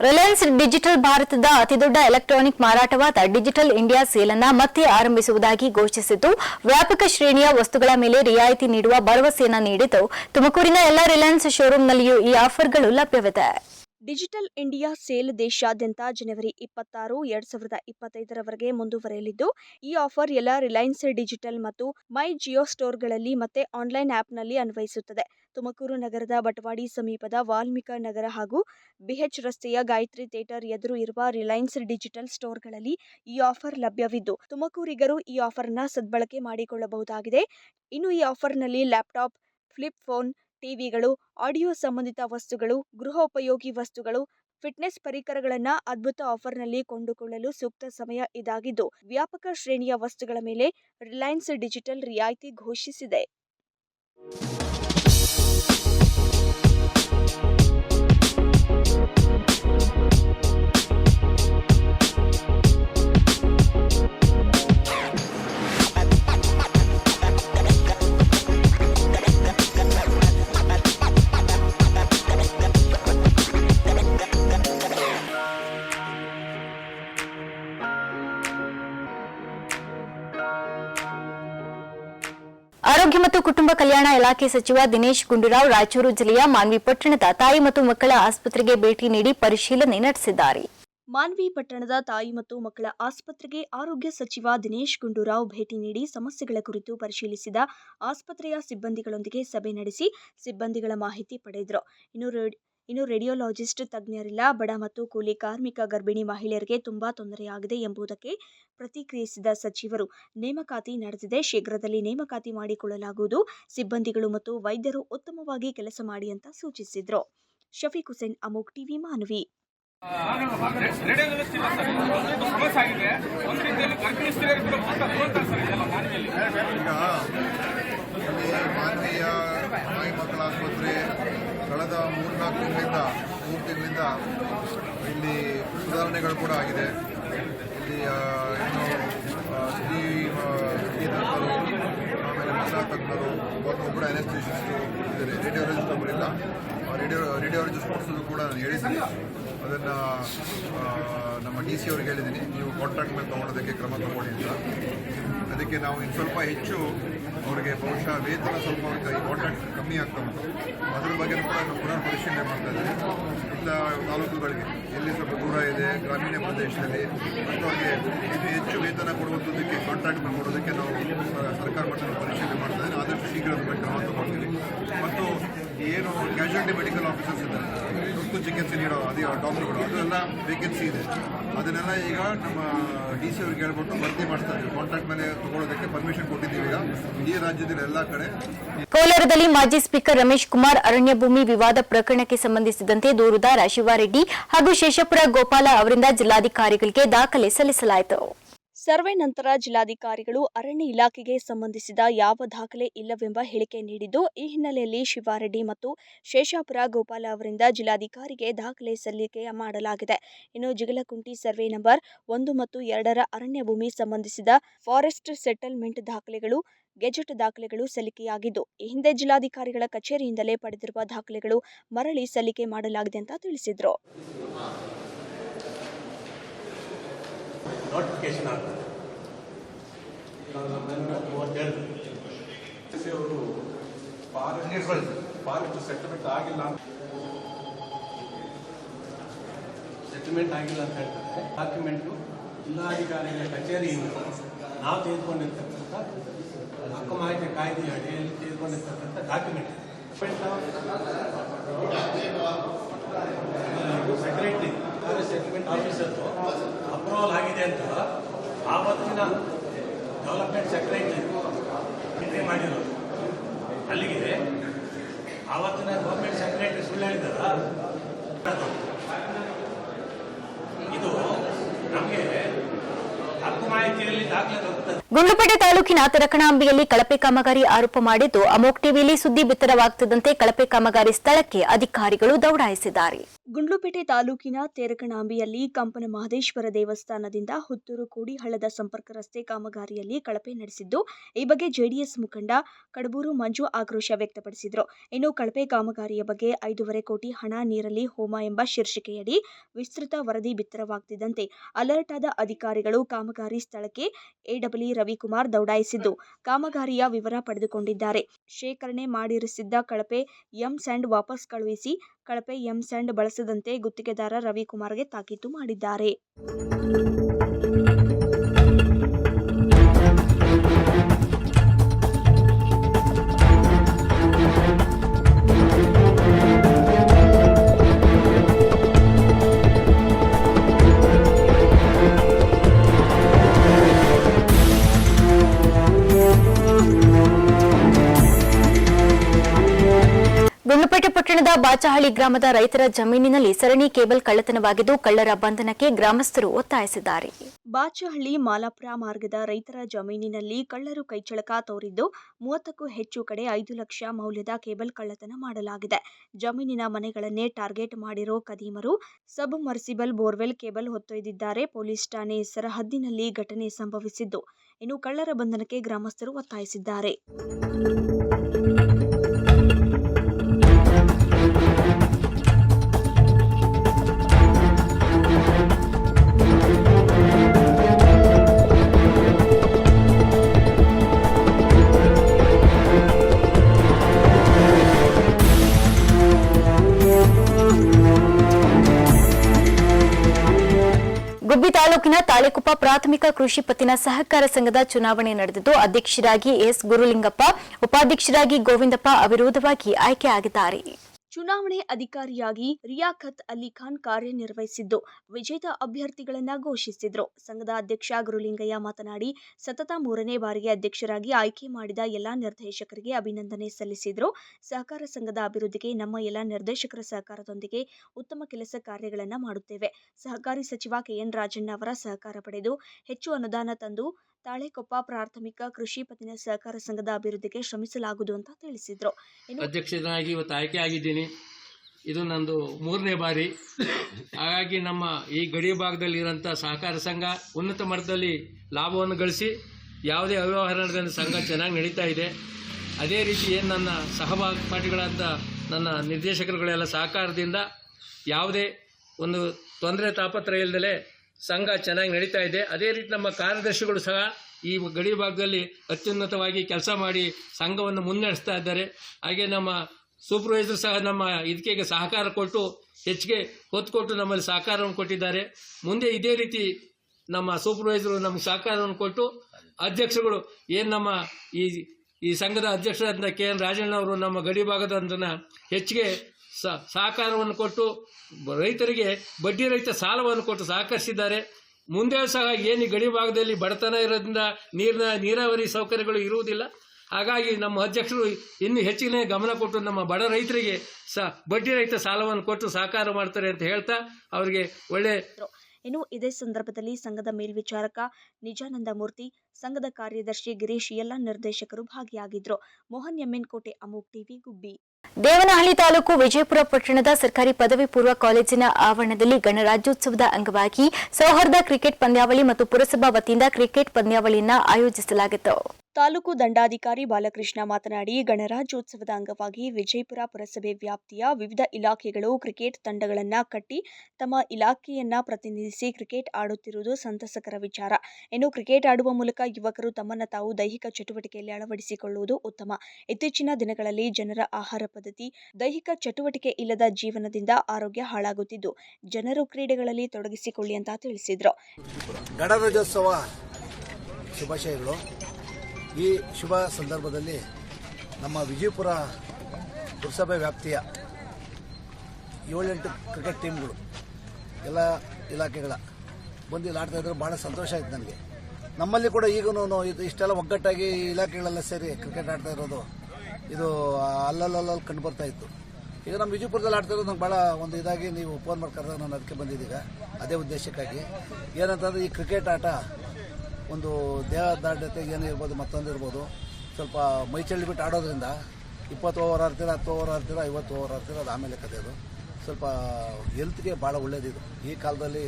ರಿಲಯನ್ಸ್ ಡಿಜಿಟಲ್ ಭಾರತದ ಅತಿದೊಡ್ಡ ಎಲೆಕ್ಟ್ರಾನಿಕ್ ಮಾರಾಟವಾದ ಡಿಜಿಟಲ್ ಇಂಡಿಯಾ ಸೇಲ್ ಅನ್ನ ಮತ್ತೆ ಆರಂಭಿಸುವುದಾಗಿ ಘೋಷಿಸಿದ್ದು, ವ್ಯಾಪಕ ಶ್ರೇಣಿಯ ವಸ್ತುಗಳ ಮೇಲೆ ರಿಯಾಯಿತಿ ನೀಡುವ ಭರವಸೆಯನ್ನು ನೀಡಿದ್ದು ತುಮಕೂರಿನ ಎಲ್ಲ ರಿಲಯನ್ಸ್ ಶೋರೂಂನಲ್ಲಿಯೂ ಈ ಆಫರ್ಗಳು ಲಭ್ಯವಿದೆ. ಡಿಜಿಟಲ್ ಇಂಡಿಯಾ ಸೇಲ್ ದೇಶಾದ್ಯಂತ ಜನವರಿ ಇಪ್ಪತ್ತಾರು, ಎರಡ್ ಸಾವಿರದ ಇಪ್ಪತ್ತೈದರವರೆಗೆ ಮುಂದುವರೆಯಲಿದ್ದು, ಈ ಆಫರ್ ಎಲ್ಲ ರಿಲಯನ್ಸ್ ಡಿಜಿಟಲ್ ಮತ್ತು ಮೈ ಜಿಯೋ ಸ್ಟೋರ್ಗಳಲ್ಲಿ ಮತ್ತೆ ಆನ್ಲೈನ್ ಆ್ಯಪ್ನಲ್ಲಿ ಅನ್ವಯಿಸುತ್ತದೆ. ತುಮಕೂರು ನಗರದ ಬಟವಾಡಿ ಸಮೀಪದ ವಾಲ್ಮೀಕ ನಗರ ಹಾಗೂ ಬಿಹೆಚ್ ರಸ್ತೆಯ ಗಾಯತ್ರಿ ಥಿಯೇಟರ್ ಎದುರು ಇರುವ ರಿಲಯನ್ಸ್ ಡಿಜಿಟಲ್ ಸ್ಟೋರ್ಗಳಲ್ಲಿ ಈ ಆಫರ್ ಲಭ್ಯವಿದ್ದು, ತುಮಕೂರಿಗರು ಈ ಆಫರ್ನ ಸದ್ಬಳಕೆ ಮಾಡಿಕೊಳ್ಳಬಹುದಾಗಿದೆ. ಇನ್ನು ಈ ಆಫರ್ನಲ್ಲಿ ಲ್ಯಾಪ್ಟಾಪ್, ಫ್ಲಿಪ್ ಫೋನ್ ಟಿವಿಗಳು, ಆಡಿಯೋ ಸಂಬಂಧಿತ ವಸ್ತುಗಳು, ಗೃಹೋಪಯೋಗಿ ವಸ್ತುಗಳು, ಫಿಟ್ನೆಸ್ ಪರಿಕರಗಳನ್ನು ಅದ್ಭುತ ಆಫರ್ನಲ್ಲಿ ಕೊಂಡುಕೊಳ್ಳಲು ಸೂಕ್ತ ಸಮಯ ಇದಾಗಿದ್ದು, ವ್ಯಾಪಕ ಶ್ರೇಣಿಯ ವಸ್ತುಗಳ ಮೇಲೆ ರಿಲಯನ್ಸ್ ಡಿಜಿಟಲ್ ರಿಯಾಯಿತಿ ಘೋಷಿಸಿದೆ. ಆರೋಗ್ಯ ಮತ್ತು ಕುಟುಂಬ ಕಲ್ಯಾಣ ಇಲಾಖೆ ಸಚಿವ ದಿನೇಶ್ ಗುಂಡೂರಾವ್ ರಾಯಚೂರು ಜಿಲ್ಲೆಯ ಮಾನ್ವಿ ಪಟ್ಟಣದ ತಾಯಿ ಮತ್ತು ಮಕ್ಕಳ ಆಸ್ಪತ್ರೆಗೆ ಭೇಟಿ ನೀಡಿ ಪರಿಶೀಲನೆ ನಡೆಸಿದ್ದಾರೆ. ಮಾನ್ವಿ ಪಟ್ಟಣದ ತಾಯಿ ಮತ್ತು ಮಕ್ಕಳ ಆಸ್ಪತ್ರೆಗೆ ಆರೋಗ್ಯ ಸಚಿವ ದಿನೇಶ್ ಗುಂಡೂರಾವ್ ಭೇಟಿ ನೀಡಿ ಸಮಸ್ಯೆಗಳ ಕುರಿತು ಪರಿಶೀಲಿಸಿದ ಆಸ್ಪತ್ರೆಯ ಸಿಬ್ಬಂದಿಗಳೊಂದಿಗೆ ಸಭೆ ನಡೆಸಿ ಸಿಬ್ಬಂದಿಗಳ ಮಾಹಿತಿ ಪಡೆದರು. ಇನ್ನು ರೇಡ್- ಇನ್ನು ರೇಡಿಯೋಲಾಜಿಸ್ಟ್ ತಜ್ಞರಿಲ್ಲ. ಬಡ ಮತ್ತು ಕೂಲಿ ಕಾರ್ಮಿಕ ಗರ್ಭಿಣಿ ಮಹಿಳೆಯರಿಗೆ ತುಂಬಾ ತೊಂದರೆಯಾಗಿದೆ ಎಂಬುದಕ್ಕೆ ಪ್ರತಿಕ್ರಿಯಿಸಿದ ಸಚಿವರು. ನೇಮಕಾತಿ ನಡೆದಿದೆ. ಶೀಘ್ರದಲ್ಲಿ ನೇಮಕಾತಿ ಮಾಡಿಕೊಳ್ಳಲಾಗುವುದು. ಸಿಬ್ಬಂದಿಗಳು ಮತ್ತು ವೈದ್ಯರು ಉತ್ತಮವಾಗಿ ಕೆಲಸ ಮಾಡಿ ಅಂತ ಸೂಚಿಸಿದರು. ಶಫೀಕ್ ಹುಸೇನ್, ಅಮೋಕ್ ಟಿವಿ, ಮಾನವಿ. ಮಾನವೀಯ ಮಕ್ಕಳ ಆಸ್ಪತ್ರೆ ಕಳೆದ ಮೂರ್ನಾಲ್ಕು ತಿಂಗಳಿಂದ, ಮೂರು ತಿಂಗಳಿಂದ ಇಲ್ಲಿ ಸುಧಾರಣೆಗಳು ಕೂಡ ಆಗಿದೆ. ಇಲ್ಲಿ ಆಮೇಲೆ ಮಹಿಳಾ ತಜ್ಞರು ಒಬ್ಬರು ಒಬ್ಬರು ಅನೆಸ್ಟೇಷಿಸ್ಟು ಇದ್ದಾರೆ. ರೇಡಿಯೋಲಜಿಸ್ಟ್ ಒಬ್ಬರಿಲ್ಲ ರೇಡಿಯೋ ರೇಡಿಯೋಲಜಿಸ್ಟ್ ಕೊಡಿಸೋದು ಕೂಡ ನಾನು ಹೇಳಿದ್ದೀನಿ. ಅದನ್ನು ನಮ್ಮ ಡಿ ಸಿ ಅವ್ರಿಗೆ ಹೇಳಿದ್ದೀನಿ. ನೀವು ಕಾಂಟ್ರಾಕ್ಟ್ ಮೇಲೆ ತೊಗೊಳೋದಕ್ಕೆ ಕ್ರಮ ಅಂತ. ಅದಕ್ಕೆ ನಾವು ಇನ್ನು ಸ್ವಲ್ಪ ಹೆಚ್ಚು ಅವರಿಗೆ ಬಹುಶಃ ವೇತನ ಸ್ವಲ್ಪ ಇಂಪಾರ್ಟೆಂಟ್ ಕಮ್ಮಿ ಆಗ್ತಾ ಉಂಟು. ಅದ್ರ ಬಗ್ಗೆ ಕೂಡ ನಾವು ಪುನರ್ ಪರಿಶೀಲನೆ ಮಾಡ್ತಾ ಇದ್ದೀವಿ. ಇಂಥ ತಾಲೂಕುಗಳಿಗೆ ಎಲ್ಲಿ ಸ್ವಲ್ಪ ದೂರ ಇದೆ, ಗ್ರಾಮೀಣ ಪ್ರದೇಶದಲ್ಲಿ ಮತ್ತು ಅವರಿಗೆ ಹೆಚ್ಚು ಹೆಚ್ಚು ವೇತನ ಕೊಡುವಂಥದ್ದಕ್ಕೆ ಕಾಂಟ್ರಾಕ್ಟ್ ಮಾಡೋದಕ್ಕೆ ನಾವು ಸರ್ಕಾರ ಮಟ್ಟದಲ್ಲಿ ಪರಿಶೀಲನೆ ಮಾಡ್ತಾ ಇದ್ದೀವಿ. ಆದಷ್ಟು ಶೀಘ್ರದ ಅದ್ರ ಬಗ್ಗೆ ಕ್ರಮ ತಗೊಳ್ತೀವಿ. ಮತ್ತು ಏನು ಕ್ಯಾಶುಯಾಲಿಟಿ ಮೆಡಿಕಲ್ ಆಫೀಸರ್ಸ್ ಇದ್ದಾರೆ. ತುರ್ತು ಚಿಕಿತ್ಸೆ ನೀಡೋ ಅದೇ ಡಾಕ್ಟರ್ಗಳು ಅದೆಲ್ಲ ವೇಕೆನ್ಸಿ ಇದೆ. ಅದನ್ನೆಲ್ಲ ಈಗ ನಮ್ಮ ಡಿ ಸಿ ಅವ್ರಿಗೆ ಹೇಳ್ಬಿಟ್ಟು ಭರ್ತಿ ಮಾಡ್ತಾ ಇದ್ದೀವಿ. ಕಾಂಟ್ರಾಕ್ಟ್ ಮೇಲೆ ತಗೊಳ್ಳೋದಕ್ಕೆ ಪರ್ಮಿಷನ್ ಕೊಟ್ಟಿದ್ದೀವಿ ಈಗ. ಈ ರಾಜ್ಯದಲ್ಲಿ ಎಲ್ಲ ಕಡೆ ಕೋಲಾರದಲ್ಲಿ ಮಾಜಿ ಸ್ಪೀಕರ್ ರಮೇಶ್ ಕುಮಾರ್ ಅರಣ್ಯ ಭೂಮಿ ವಿವಾದ ಪ್ರಕರಣಕ್ಕೆ ಸಂಬಂಧಿಸಿದಂತೆ ದೂರುದಾರ ಶಿವಾರೆಡ್ಡಿ ಹಾಗೂ ಶೇಷಪುರ ಗೋಪಾಲ ಅವರಿಂದ ಜಿಲ್ಲಾಧಿಕಾರಿಗಳಿಗೆ ದಾಖಲೆ ಸಲ್ಲಿಸಲಾಯಿತು. ಸರ್ವೆ ನಂತರ ಜಿಲ್ಲಾಧಿಕಾರಿಗಳು ಅರಣ್ಯ ಇಲಾಖೆಗೆ ಸಂಬಂಧಿಸಿದ ಯಾವ ದಾಖಲೆ ಇಲ್ಲವೆಂಬ ಹೇಳಿಕೆ ನೀಡಿದ್ದು, ಈ ಹಿನ್ನೆಲೆಯಲ್ಲಿ ಶಿವಾರೆಡ್ಡಿ ಮತ್ತು ಶೇಷಾಪುರ ಗೋಪಾಲ ಅವರಿಂದ ಜಿಲ್ಲಾಧಿಕಾರಿಗೆ ದಾಖಲೆ ಸಲ್ಲಿಕೆ ಮಾಡಲಾಗಿದೆ. ಇನ್ನು ಜಿಗಲಕುಂಟಿ ಸರ್ವೆ ನಂಬರ್ ಒಂದು ಮತ್ತು ಎರಡರ ಅರಣ್ಯ ಭೂಮಿ ಸಂಬಂಧಿಸಿದ ಫಾರೆಸ್ಟ್ ಸೆಟಲ್ಮೆಂಟ್ ದಾಖಲೆಗಳು, ಗೆಜೆಟ್ ದಾಖಲೆಗಳು ಸಲ್ಲಿಕೆಯಾಗಿದ್ದು, ಈ ಹಿಂದೆ ಜಿಲ್ಲಾಧಿಕಾರಿಗಳ ಕಚೇರಿಯಿಂದಲೇ ಪಡೆದಿರುವ ದಾಖಲೆಗಳು ಮರಳಿ ಸಲ್ಲಿಕೆ ಮಾಡಲಾಗಿದೆ ಅಂತ ತಿಳಿಸಿದರು. ನೋಟಿಫಿಕೇಶನ್ ಆಗ್ತದೆ. ಅವರು ಫಾರೆಸ್ಟ್ ಫಾರೆಸ್ಟ್ ಸೆಟಲ್ಮೆಂಟ್ ಆಗಿಲ್ಲ ಅಂತ ಸೆಟಲ್ಮೆಂಟ್ ಆಗಿಲ್ಲ ಅಂತ ಹೇಳ್ತಾರೆ. ಡಾಕ್ಯುಮೆಂಟು ಜಿಲ್ಲಾಧಿಕಾರಿಗಳ ಕಚೇರಿಯಿಂದ ನಾವು ತೆಗೆದುಕೊಂಡಿರ್ತಕ್ಕಂಥ ಹಕ್ಕು ಮಾಹಿತಿ ಕಾಯ್ದೆಯ ಅಡಿಯಲ್ಲಿ ತೆಗೆದುಕೊಂಡಿರ್ತಕ್ಕಂಥ ಡಾಕ್ಯುಮೆಂಟ್ ಸೆಕ್ರೆಟರಿ ಸೆಟಲ್ಮೆಂಟ್ ಆಫೀಸರ್ದು ಅಪ್ರೂವಲ್ ಆಗಿದೆ ಅಂತ ಆವತ್ತಿನ ಡೆವಲಪ್ಮೆಂಟ್ ಸೆಕ್ರೆಟರಿ ಎಂಟ್ರಿ ಮಾಡಿರೋದು ಅಲ್ಲಿಗೆ ಆವತ್ತಿನ ಗೌರ್ಮೆಂಟ್ ಸೆಕ್ರೆಟರಿ ಸುಳ್ಳು ಹೇಳಿದಾರ ಇದು ನಮಗೆ ಹಕ್ಕು ಮಾಹಿತಿಯಲ್ಲಿ ದಾಖಲೆ ದೊರಕುತ್ತದೆ ಗುಂಡ್ಲುಪೇಟೆ ತಾಲೂಕಿನ ತರಕಣಾಂಬಿಯಲ್ಲಿ ಕಳಪೆ ಕಾಮಗಾರಿ ಆರೋಪ ಮಾಡಿದ್ದು, ಅಮೋಕ್ ಟಿವಿಯಲ್ಲಿ ಸುದ್ದಿ ಬಿತ್ತರವಾಗ್ತದಂತೆ ಕಳಪೆ ಕಾಮಗಾರಿ ಸ್ಥಳಕ್ಕೆ ಅಧಿಕಾರಿಗಳು ದೌಡಾಯಿಸಿದ್ದಾರೆ. ಗುಂಡ್ಲುಪೇಟೆ ತಾಲೂಕಿನ ತೇರಕಣಾಂಬಿಯಲ್ಲಿ ಕಂಪನ ಮಹದೇಶ್ವರ ದೇವಸ್ಥಾನದಿಂದ ಹುತ್ತೂರು ಕೂಡಿಹಳ್ಳದ ಸಂಪರ್ಕ ರಸ್ತೆ ಕಾಮಗಾರಿಯಲ್ಲಿ ಕಳಪೆ ನಡೆಸಿದ್ದು, ಈ ಬಗ್ಗೆ ಜೆಡಿಎಸ್ ಮುಖಂಡ ಕಡಬೂರು ಮಂಜು ಆಕ್ರೋಶ ವ್ಯಕ್ತಪಡಿಸಿದರು. ಇನ್ನು ಕಳಪೆ ಕಾಮಗಾರಿಯ ಬಗ್ಗೆ ಐದೂವರೆ ಕೋಟಿ ಹಣ ನೀರಲ್ಲಿ ಹೋಮ ಎಂಬ ಶೀರ್ಷಿಕೆಯಡಿ ವಿಸ್ತೃತ ವರದಿ ಬಿತ್ತರವಾಗ್ತಿದ್ದಂತೆ ಅಲರ್ಟ್ ಆದ ಅಧಿಕಾರಿಗಳು ಕಾಮಗಾರಿ ಸ್ಥಳಕ್ಕೆ ಎಡಬ್ಲ್ಯೂ ರವಿಕುಮಾರ್ ದೌಡಾಯಿಸಿದ್ದು. ಕಾಮಗಾರಿಯ ವಿವರ ಪಡೆದುಕೊಂಡಿದ್ದಾರೆ. ಶೇಖರಣೆ ಮಾಡಿರಿಸಿದ್ದ ಕಳಪೆ ಎಂ ಸ್ಯಾಂಡ್ ವಾಪಸ್ ಕಳುಹಿಸಿ, ಕಳಪೆ ಎಂ ಸ್ಯಾಂಡ್ ಬಳಸದಂತೆ ಗುತ್ತಿಗೆದಾರ ರವಿಕುಮಾರ್ಗೆ ತಾಕೀತು ಮಾಡಿದ್ದಾರೆ. ಬಾಚಹಳ್ಳಿ ಗ್ರಾಮದ ರೈತರ ಜಮೀನಿನಲ್ಲಿ ಸರಣಿ ಕೇಬಲ್ ಕಳ್ಳತನವಾಗಿದ್ದು ಕಳ್ಳರ ಬಂಧನಕ್ಕೆ ಗ್ರಾಮಸ್ಥರು ಒತ್ತಾಯಿಸಿದ್ದಾರೆ. ಬಾಚಹಳ್ಳಿ ಮಾಲಾಪುರ ಮಾರ್ಗದ ರೈತರ ಜಮೀನಿನಲ್ಲಿ ಕಳ್ಳರು ಕೈಚಳಕ ತೋರಿದ್ದು ಮೂವತ್ತಕ್ಕೂ ಹೆಚ್ಚು ಕಡೆ ಐದು ಲಕ್ಷ ಮೌಲ್ಯದ ಕೇಬಲ್ ಕಳ್ಳತನ ಮಾಡಲಾಗಿದೆ. ಜಮೀನಿನ ಮನೆಗಳನ್ನೇ ಟಾರ್ಗೆಟ್ ಮಾಡಿರೋ ಕದೀಮರು ಸಬ್ ಮರ್ಸಿಬಲ್ ಬೋರ್ವೆಲ್ ಕೇಬಲ್ ಹೊತ್ತೊಯ್ದಿದ್ದಾರೆ ಪೊಲೀಸ್ ಠಾಣೆ ಸರಹದ್ದಿನಲ್ಲಿ ಘಟನೆ ಸಂಭವಿಸಿದ್ದು. ಇನ್ನು ಕಳ್ಳರ ಬಂಧನಕ್ಕೆ ಗ್ರಾಮಸ್ಥರು ಒತ್ತಾಯಿಸಿದ್ದಾರೆ. ಪ್ರಾಥಮಿಕ ಕೃಷಿ ಪತ್ತಿನ ಸಹಕಾರ ಸಂಘದ ಚುನಾವಣೆ ನಡೆದಿದ್ದು ಅಧ್ಯಕ್ಷರಾಗಿ ಎಸ್. ಗುರುಲಿಂಗಪ್ಪ ಉಪಾಧ್ಯಕ್ಷರಾಗಿ ಗೋವಿಂದಪ್ಪ ಅವಿರೋಧವಾಗಿ ಆಯ್ಕೆಯಾಗಿದ್ದಾರೆ ಚುನಾವಣೆ ಅಧಿಕಾರಿಯಾಗಿ ರಿಯಾಖತ್ ಅಲಿ ಖಾನ್ ಕಾರ್ಯನಿರ್ವಹಿಸಿದ್ದು. ವಿಜೇತ ಅಭ್ಯರ್ಥಿಗಳನ್ನ ಘೋಷಿಸಿದ್ರು. ಸಂಘದ ಅಧ್ಯಕ್ಷ ಗುರುಲಿಂಗಯ್ಯ ಮಾತನಾಡಿ, ಸತತ ಮೂರನೇ ಬಾರಿಗೆ ಅಧ್ಯಕ್ಷರಾಗಿ ಆಯ್ಕೆ ಮಾಡಿದ ಎಲ್ಲಾ ನಿರ್ದೇಶಕರಿಗೆ ಅಭಿನಂದನೆ ಸಲ್ಲಿಸಿದ್ರು. ಸಹಕಾರ ಸಂಘದ ಅಭಿವೃದ್ಧಿಗೆ ನಮ್ಮ ಎಲ್ಲ ನಿರ್ದೇಶಕರ ಸಹಕಾರದೊಂದಿಗೆ ಉತ್ತಮ ಕೆಲಸ ಕಾರ್ಯಗಳನ್ನು ಮಾಡುತ್ತೇವೆ. ಸಹಕಾರಿ ಸಚಿವ ಕೆಎನ್ ರಾಜಣ್ಣ ಅವರ ಸಹಕಾರ ಪಡೆದು ಹೆಚ್ಚು ಅನುದಾನ ತಂದು ತಾಳೆಕೊಪ್ಪ ಪ್ರಾಥಮಿಕ ಕೃಷಿ ಪತ್ತಿನ ಸಹಕಾರ ಸಂಘದ ಅಭಿವೃದ್ಧಿಗೆ ಶ್ರಮಿಸಲಾಗುವುದು ಅಂತ ತಿಳಿಸಿದ್ರು. ಅಧ್ಯಕ್ಷನಾಗಿ ಇವತ್ತು ಆಯ್ಕೆ ಆಗಿದ್ದೀನಿ. ಇದು ನಂದು ಮೂರನೇ ಬಾರಿ. ಹಾಗಾಗಿ ನಮ್ಮ ಈ ಗಡಿ ಭಾಗದಲ್ಲಿ ಭಾಗದಲ್ಲಿರೋಂಥ ಸಹಕಾರ ಸಂಘ ಉನ್ನತ ಮಟ್ಟದಲ್ಲಿ ಲಾಭವನ್ನು ಗಳಿಸಿ ಯಾವುದೇ ಅವ್ಯವಹಾರ ನಡೆದ ಸಂಘ ಚೆನ್ನಾಗಿ ನಡೀತಾ ಇದೆ. ಅದೇ ರೀತಿ ಏನು ನನ್ನ ಸಹಪಾಠಿಗಳಾದ ನನ್ನ ನಿರ್ದೇಶಕರುಗಳೆಲ್ಲ ಸಹಕಾರದಿಂದ ಯಾವುದೇ ಒಂದು ತೊಂದರೆ ತಾಪತ್ರ ಇಲ್ಲದಲೇ ಸಂಘ ಚೆನ್ನಾಗಿ ನಡೀತಾ ಇದೆ. ಅದೇ ರೀತಿ ನಮ್ಮ ಕಾರ್ಯದರ್ಶಿಗಳು ಸಹ ಈ ಗಡಿ ಭಾಗದಲ್ಲಿ ಅತ್ಯುನ್ನತವಾಗಿ ಕೆಲಸ ಮಾಡಿ ಸಂಘವನ್ನು ಮುನ್ನಡೆಸ್ತಾ ಇದ್ದಾರೆ. ಹಾಗೆ ನಮ್ಮ ಸೂಪರ್ವೈಸರ್ ಸಹ ನಮ್ಮ ಇದಕ್ಕೆ ಸಹಕಾರ ಕೊಟ್ಟು ಹೆಚ್ಚಿಗೆ ಒತ್ತು ಕೊಟ್ಟು ನಮ್ಮಲ್ಲಿ ಸಹಕಾರವನ್ನು ಕೊಟ್ಟಿದ್ದಾರೆ. ಮುಂದೆ ಇದೇ ರೀತಿ ನಮ್ಮ ಸೂಪರ್ವೈಸರು ನಮ್ಗೆ ಸಹಕಾರವನ್ನು ಕೊಟ್ಟು ಅಧ್ಯಕ್ಷಗಳು ಏನು ನಮ್ಮ ಈ ಈ ಸಂಘದ ಅಧ್ಯಕ್ಷರಾದ ಕೆ ಎನ್ ರಾಜಣ್ಣವರು ನಮ್ಮ ಗಡಿ ಭಾಗದ ಹೆಚ್ಚಿಗೆ ಸಹಕಾರವನ್ನು ಕೊಟ್ಟು ರೈತರಿಗೆ, ಬಡ್ಡಿ ರಹಿತ ಸಾಲವನ್ನು ಕೊಟ್ಟು ಸಹಕರಿಸಿದ್ದಾರೆ. ಮುಂದೆ ಸಹ ಏನು ಗಡಿ ಭಾಗದಲ್ಲಿ ಬಡತನ ಇರೋದ್ರಿಂದ ನೀರಿನ, ನೀರಾವರಿ ಸೌಕರ್ಯಗಳು ಇರುವುದಿಲ್ಲ. ಹಾಗಾಗಿ ನಮ್ಮ ಅಧ್ಯಕ್ಷರು ಇನ್ನೂ ಹೆಚ್ಚಿನ ಗಮನ ಕೊಟ್ಟು ನಮ್ಮ ಬಡ ರೈತರಿಗೆ ಸ ಬಡ್ಡಿ ರಹಿತ ಸಾಲವನ್ನು ಕೊಟ್ಟು ಸಹಕಾರ ಮಾಡ್ತಾರೆ ಅಂತ ಹೇಳ್ತಾ ಅವರಿಗೆ ಒಳ್ಳೆ ಇನ್ನು ಇದೇ ಸಂದರ್ಭದಲ್ಲಿ ಸಂಘದ ಮೇಲ್ವಿಚಾರಕ ನಿಜಾನಂದ ಮೂರ್ತಿ, ಸಂಘದ ಕಾರ್ಯದರ್ಶಿ ಗಿರೀಶ್, ಎಲ್ಲ ನಿರ್ದೇಶಕರು ಭಾಗಿಯಾಗಿದ್ದರು ಮೋಹನ್ ಎಮ್ಮೆನ್ಕೋಟೆ ಅಮೋಕ್ ಟಿವಿ, ಗುಬ್ಬಿ. ದೇವನಹಳ್ಳಿ ತಾಲೂಕು ವಿಜಯಪುರ ಪಟ್ಟಣದ ಸರ್ಕಾರಿ ಪದವಿ ಪೂರ್ವ ಕಾಲೇಜಿನ ಆವರಣದಲ್ಲಿ ಗಣರಾಜ್ಯೋತ್ಸವದ ಅಂಗವಾಗಿ ಸೌಹಾರ್ದ ಕ್ರಿಕೆಟ್ ಪಂದ್ಯಾವಳಿ ಮತ್ತು ಪುರಸಭಾ ವತಿಯಿಂದ ಕ್ರಿಕೆಟ್ ಪಂದ್ಯಾವಳಿಯನ್ನು ಆಯೋಜಿಸಲಾಗಿತ್ತು. ತಾಲೂಕು ದಂಡಾಧಿಕಾರಿ ಬಾಲಕೃಷ್ಣ ಮಾತನಾಡಿ, ಗಣರಾಜ್ಯೋತ್ಸವದ ಅಂಗವಾಗಿ ವಿಜಯಪುರ ಪುರಸಭೆ ವ್ಯಾಪ್ತಿಯ ವಿವಿಧ ಇಲಾಖೆಗಳು ಕ್ರಿಕೆಟ್ ತಂಡಗಳನ್ನು ಕಟ್ಟಿ, ತಮ್ಮ ಇಲಾಖೆಯನ್ನ ಪ್ರತಿನಿಧಿಸಿ ಕ್ರಿಕೆಟ್ ಆಡುತ್ತಿರುವುದು ಸಂತಸಕರ ವಿಚಾರ. ಇನ್ನು ಕ್ರಿಕೆಟ್ ಆಡುವ ಮೂಲಕ ಯುವಕರು ತಮ್ಮನ್ನು ತಾವು ದೈಹಿಕ ಚಟುವಟಿಕೆಯಲ್ಲಿ ಅಳವಡಿಸಿಕೊಳ್ಳುವುದು ಉತ್ತಮ. ಇತ್ತೀಚಿನ ದಿನಗಳಲ್ಲಿ ಜನರ ಆಹಾರ ಪದ್ಧತಿ, ದೈಹಿಕ ಚಟುವಟಿಕೆ ಇಲ್ಲದ ಜೀವನದಿಂದ ಆರೋಗ್ಯ ಹಾಳಾಗುತ್ತಿದ್ದು, ಜನರು ಕ್ರೀಡೆಗಳಲ್ಲಿ ತೊಡಗಿಸಿಕೊಳ್ಳಿ ಅಂತ ತಿಳಿಸಿದರು. ಶುಭಾಶಯಗಳು. ಈ ಶುಭ ಸಂದರ್ಭದಲ್ಲಿ ನಮ್ಮ ವಿಜಯಪುರ ಪುರಸಭೆ ವ್ಯಾಪ್ತಿಯ ಏಳೆಂಟು ಕ್ರಿಕೆಟ್ ಟೀಮ್ಗಳು, ಎಲ್ಲ ಇಲಾಖೆಗಳ ಬಂದು ಇಲ್ಲಿ ಆಡ್ತಾ ಇದ್ರು. ಭಾಳ ಸಂತೋಷ ಆಯ್ತು ನನಗೆ ನಮ್ಮಲ್ಲಿ ಕೂಡ ಈಗೂ ಇದು ಇಷ್ಟೆಲ್ಲ ಒಗ್ಗಟ್ಟಾಗಿ ಇಲಾಖೆಗಳೆಲ್ಲ ಸೇರಿ ಕ್ರಿಕೆಟ್ ಆಡ್ತಾ ಇರೋದು, ಇದು ಅಲ್ಲಲ್ಲಲ್ಲಿ ಕಂಡು ಬರ್ತಾ ಇತ್ತು. ಈಗ ನಮ್ಮ ವಿಜಯಪುರದಲ್ಲಿ ಆಡ್ತಾ ಇರೋದು ನಂಗೆ ಭಾಳ ಒಂದು ಇದಾಗಿ ನೀವು ಫೋನ್ ಮಾಡ್ಕೊಂಡ್ರೆ ನಾನು ಅದಕ್ಕೆ ಬಂದಿದ್ದೀಗ. ಅದೇ ಉದ್ದೇಶಕ್ಕಾಗಿ. ಏನಂತಂದ್ರೆ ಈ ಕ್ರಿಕೆಟ್ ಆಟ ಒಂದು ದೇಹ ದಾಢ್ಯತೆ ಏನಿರ್ಬೋದು ಮತ್ತೊಂದು ಇರ್ಬೋದು, ಸ್ವಲ್ಪ ಮೈ ಬಿಟ್ಟು ಆಡೋದ್ರಿಂದ ಇಪ್ಪತ್ತು ಓವರ್ ಆಡ್ತೀರ, ಹತ್ತು ಓವರ್ ಆಡ್ತೀರ, ಐವತ್ತು ಓವರ್ ಆಡ್ತೀರ, ಅದು ಆಮೇಲೆ ಕತೆ ಅದು. ಸ್ವಲ್ಪ ಹೆಲ್ತ್ಗೆ ಭಾಳ ಒಳ್ಳೇದಿದು ಈ ಕಾಲದಲ್ಲಿ,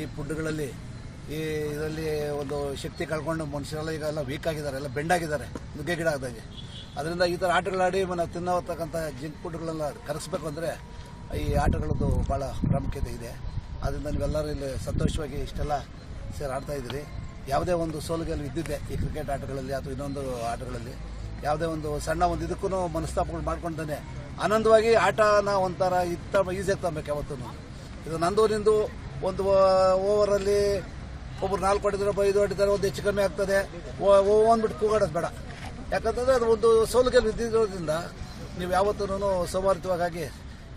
ಈ ಫುಡ್ಗಳಲ್ಲಿ ಈ ಇದರಲ್ಲಿ ಒಂದು ಶಕ್ತಿ ಕಳ್ಕೊಂಡು ಮನುಷ್ಯರೆಲ್ಲ ಈಗ ಎಲ್ಲ ವೀಕ್ ಆಗಿದ್ದಾರೆ, ಎಲ್ಲ ಬೆಂಡಾಗಿದ್ದಾರೆ ನುಗ್ಗೆ ಗಿಡ ಆದಂಗೆ. ಅದರಿಂದ ಈ ಥರ ಆಟಗಳಾಡಿ ನಾವು ತಿನ್ನೋತಕ್ಕಂಥ ಜಿಂಕ್ ಫುಡ್ಗಳೆಲ್ಲ ಕರೆಸ್ಬೇಕು ಅಂದರೆ ಈ ಆಟಗಳದ್ದು ಭಾಳ ಪ್ರಾಮುಖ್ಯತೆ ಇದೆ. ಅದರಿಂದ ನೀವೆಲ್ಲರೂ ಇಲ್ಲಿ ಸಂತೋಷವಾಗಿ ಇಷ್ಟೆಲ್ಲ ಸೇರಿ ಆಡ್ತಾ ಇದ್ದೀರಿ. ಯಾವುದೇ ಒಂದು ಸೋಲು ಇದ್ದಿದ್ದೆ ಈ ಕ್ರಿಕೆಟ್ ಆಟಗಳಲ್ಲಿ ಅಥವಾ ಇನ್ನೊಂದು ಆಟಗಳಲ್ಲಿ. ಯಾವುದೇ ಒಂದು ಸಣ್ಣ ಒಂದು ಇದಕ್ಕೂ ಮನಸ್ತಾಪಗಳು ಮಾಡ್ಕೊಂಡೇ ಆನಂದವಾಗಿ ಆಟನ ಒಂಥರ ಇತ್ತ ಈಸಿಯಾಗಿ ತಗೊಬೇಕು ಯಾವತ್ತೂ ಇದು ನಂದು ನಿಂದು ಒಂದು ಓವರಲ್ಲಿ ಒಬ್ಬರು ನಾಲ್ಕು ಹೊಡಿದ್ರೆ ಒಬ್ಬ ಐದು ಹೊಡಿತಾರೆ, ಒಂದು ಹೆಚ್ಚು ಕಮ್ಮಿ ಆಗ್ತದೆ. ಅಂದ್ಬಿಟ್ಟು ಕೂಗಾಡೋದು ಬೇಡ. ಯಾಕಂತಂದ್ರೆ ಅದು ಒಂದು ಸೋಲು ಇದ್ದಿರೋದ್ರಿಂದ ನೀವು ಯಾವತ್ತೂ ಸೌಹಾರ್ದವಾಗಿ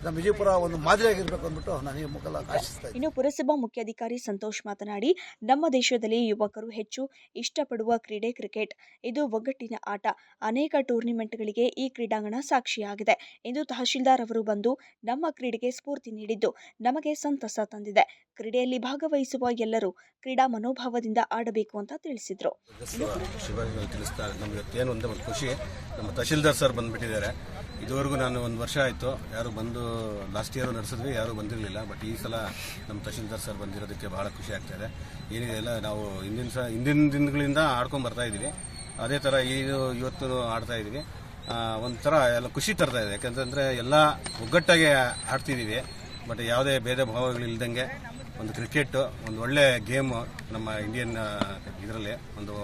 ನಮ್ಮ ವಿಜಯಪುರ ಒಂದು ಮಾದರಿಯಾಗಿರ್ಬೇಕು ಅಂದ್ಬಿಟ್ಟು ನಾನು ಈ ಮುಖಲ ಆಶಿಸ್ತಾ ಇದ್ದೀನಿ ಇನ್ನು ಪುರಸಭಾ ಮುಖ್ಯಾಧಿಕಾರಿ ಸಂತೋಷ್ ಮಾತನಾಡಿ ನಮ್ಮ ದೇಶದಲ್ಲಿ ಯುವಕರು ಹೆಚ್ಚು ಇಷ್ಟಪಡುವ ಕ್ರೀಡೆ ಕ್ರಿಕೆಟ್ ಇದು ಒಗ್ಗಟ್ಟಿನ ಆಟ ಅನೇಕ ಟೂರ್ನಿಮೆಂಟ್ಗಳಿಗೆ ಈ ಕ್ರೀಡಾಂಗಣ ಸಾಕ್ಷಿಯಾಗಿದೆ ಎಂದು ತಹಶೀಲ್ದಾರ್ ಅವರು ಬಂದು ನಮ್ಮ ಕ್ರೀಡೆಗೆ ಸ್ಫೂರ್ತಿ ನೀಡಿದ್ದು ನಮಗೆ ಸಂತಸ ತಂದಿದೆ ಕ್ರೀಡೆಯಲ್ಲಿ ಭಾಗವಹಿಸುವ ಎಲ್ಲರೂ ಕ್ರೀಡಾ ಮನೋಭಾವದಿಂದ ಆಡಬೇಕು ಅಂತ ತಿಳಿಸಿದರು ತಿಳಿಸ್ತಾ ನಮಗೆ ಖುಷಿ ನಮ್ಮ ತಹಶೀಲ್ದಾರ್ ಸರ್ ಬಂದ್ಬಿಟ್ಟಿದ್ದಾರೆ ಇದುವರೆಗೂ ನಾನು ಒಂದು ವರ್ಷ ಆಯಿತು. ಯಾರು ಬಂದು ಲಾಸ್ಟ್ ಇಯರ್ ನಡೆಸಿದ್ವಿ, ಯಾರೂ ಬಂದಿರಲಿಲ್ಲ. ಬಟ್ ಈ ಸಲ ನಮ್ಮ ತಹಶೀಲ್ದಾರ್ ಸರ್ ಬಂದಿರೋದಕ್ಕೆ ಬಹಳ ಖುಷಿ ಆಗ್ತಾ ಇದೆ. ಏನಿದೆ ಎಲ್ಲ ನಾವು ಹಿಂದಿನ ಸ, ಹಿಂದಿನ ದಿನಗಳಿಂದ ಆಡ್ಕೊಂಡು ಬರ್ತಾ ಇದ್ದೀವಿ. ಅದೇ ಥರ ಇದು ಇವತ್ತು ಆಡ್ತಾ ಇದ್ದೀವಿ. ಒಂಥರ ಎಲ್ಲ ಖುಷಿ ತರ್ತಾ ಇದೆ. ಯಾಕಂತಂದರೆ ಎಲ್ಲ ಒಗ್ಗಟ್ಟಾಗಿ ಆಡ್ತಿದ್ದೀವಿ. ಬಟ್ ಯಾವುದೇ ಭೇದ ಭಾವಗಳಿಲ್ದಂಗೆ ಒಂದು ಕ್ರಿಕೆಟ್ ಒಂದು ಒಳ್ಳೆ ಗೇಮು ನಮ್ಮ ಇಂಡಿಯನ್ ಇದರಲ್ಲಿ ಒಂದು